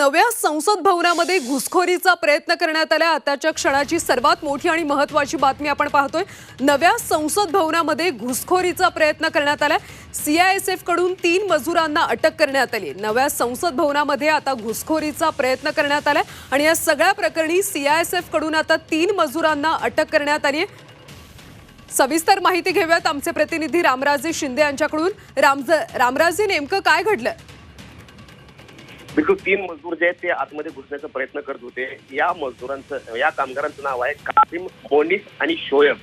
नव्या संसद भवनामध्ये घुसखोरीचा प्रयत्न करण्यात आला. आताच्या क्षणाची सर्वात मोठी आणि महत्वाची बातमी आपण पाहतोय. नव्या संसद भवनामध्ये घुसखोरीचा प्रयत्न करण्यात आला. सीआयएसएफकडून तीन मजुरांना अटक करण्यात आली. नव्या संसद भवनामध्ये आता घुसखोरीचा प्रयत्न करण्यात आला. आणि या सगळ्या प्रकरणी सीआयएसएफकडून आता तीन मजुरांना अटक करण्यात आली आहे. सविस्तर माहिती घेऊयात आमचे प्रतिनिधी रामराजे शिंदे यांच्याकडून. रामज रामराजे नेमकं काय घडलं? बिलकुल तीन मजदूर जे आहेत ते आतमध्ये घुसण्याचा प्रयत्न करत होते. या मजदुरांचं या कामगारांचं नाव आहे कासिम मोनिस आणि शोयब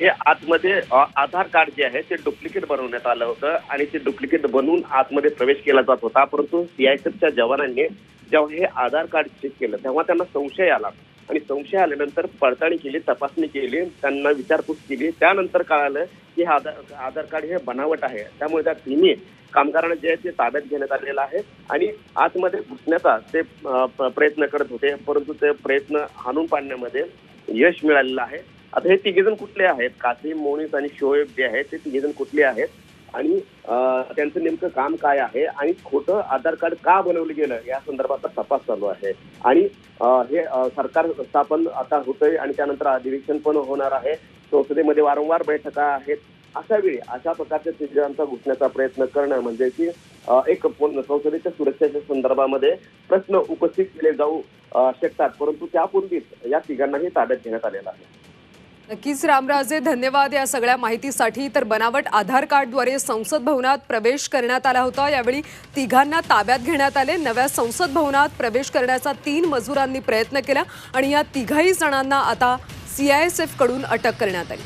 हे आतमध्ये आधार कार्ड जे आहे ते डुप्लिकेट बनवण्यात आलं होतं आणि ते डुप्लिकेट बनवून आतमध्ये प्रवेश केला जात होता. परंतु सीआयएसएफच्या जवानांनी जेव्हा हे आधार कार्ड चेक केलं तेव्हा त्यांना संशय आला. आणि संशय आल्यानंतर पडताळणी केली तपासणी केली त्यांना विचारपूस केली. त्यानंतर कळालं की हा आधार आधार कार्ड हे बनावट आहे त्यामुळे त्या तिन्ही कामगारांना जे आहे ते ताब्यात घेण्यात आलेलं आहे आणि आतमध्ये घुसण्याचा ते प- प्रयत्न करत होते परंतु ते प्रयत्न हाणून पाडण्यामध्ये यश मिळालेलं आहे. आता हे तिघेजण कुठले आहेत? कासिम मोनिस आणि शोएब जे आहेत ते तिघेजण कुठले आहेत? आणि त्यांचं नेमकं काम काय आहे आणि खोटं आधार कार्ड का बनवलं गेलं या संदर्भात तपास चालू आहे. आणि हे सरकार स्थापन आता होतंय आणि त्यानंतर अधिवेशन पण होणार आहे. संसदेमध्ये वारंवार बैठका आहेत. अशा वेळी अशा प्रकारच्या तिघांचा घुसण्याचा प्रयत्न करणं म्हणजे की एक पूर्ण संसदेच्या सुरक्षेच्या संदर्भामध्ये प्रश्न उपस्थित केले जाऊ शकतात. परंतु त्यापूर्वीच या तिघांनाही ताब्यात घेण्यात आलेला आहे. नक्कीच रामराजे धन्यवाद या सगळ्या माहितीसाठी. तर बनावट आधार कार्डद्वारे संसद भवनात प्रवेश करण्यात आला होता. यावेळी तिघांना ताब्यात घेण्यात आले. नव्या संसद भवनात प्रवेश करण्याचा तीन मजुरांनी प्रयत्न केला आणि या तिघाही जणांना आता सीआयएसएफकडून अटक करण्यात आली.